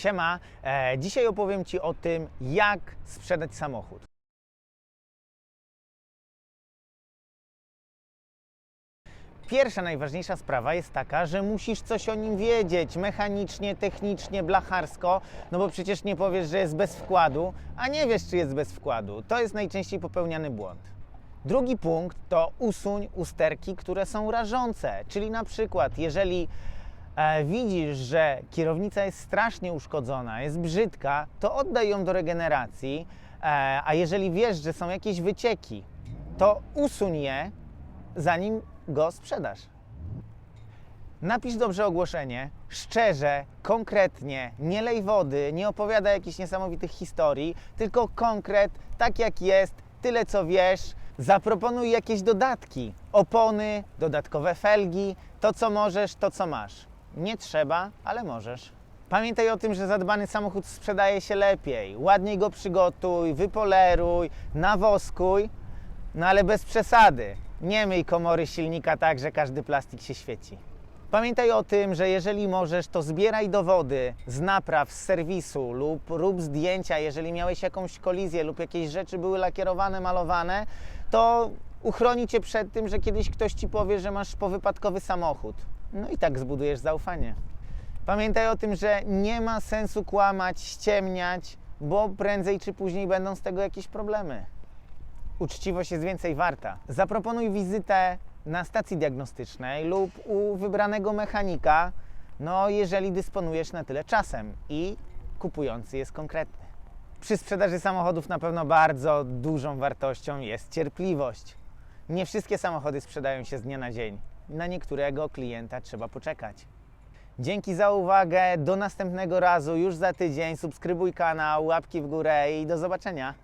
Siema, e, dzisiaj opowiem Ci o tym, jak sprzedać samochód. Pierwsza, najważniejsza sprawa jest taka, że musisz coś o nim wiedzieć mechanicznie, technicznie, blacharsko, no bo przecież nie powiesz, że jest bez wkładu, a nie wiesz, czy jest bez wkładu. To jest najczęściej popełniany błąd. Drugi punkt to usuń usterki, które są rażące, czyli na przykład, jeżeli widzisz, że kierownica jest strasznie uszkodzona, jest brzydka, to oddaj ją do regeneracji, e, a jeżeli wiesz, że są jakieś wycieki, to usuń je, zanim go sprzedasz. Napisz dobrze ogłoszenie, szczerze, konkretnie, nie lej wody, nie opowiadaj jakichś niesamowitych historii, tylko konkret, tak jak jest, tyle co wiesz. Zaproponuj jakieś dodatki, opony, dodatkowe felgi, to co możesz, to co masz. Nie trzeba, ale możesz. Pamiętaj o tym, że zadbany samochód sprzedaje się lepiej. Ładniej go przygotuj, wypoleruj, nawoskuj, no ale bez przesady. Nie myj komory silnika tak, że każdy plastik się świeci. Pamiętaj o tym, że jeżeli możesz, to zbieraj dowody z napraw, z serwisu lub rób zdjęcia, jeżeli miałeś jakąś kolizję lub jakieś rzeczy były lakierowane, malowane, to uchroni cię przed tym, że kiedyś ktoś ci powie, że masz powypadkowy samochód. No i tak zbudujesz zaufanie. Pamiętaj o tym, że nie ma sensu kłamać, ściemniać, bo prędzej czy później będą z tego jakieś problemy uczciwość jest więcej warta. Zaproponuj wizytę na stacji diagnostycznej lub u wybranego mechanika, no jeżeli dysponujesz na tyle czasem i kupujący jest konkretny. Przy sprzedaży samochodów na pewno bardzo dużą wartością jest cierpliwość. Nie wszystkie samochody sprzedają się z dnia na dzień. Na niektórego klienta trzeba poczekać. Dzięki za uwagę. Do następnego razu już za tydzień. Subskrybuj kanał, łapki w górę i do zobaczenia.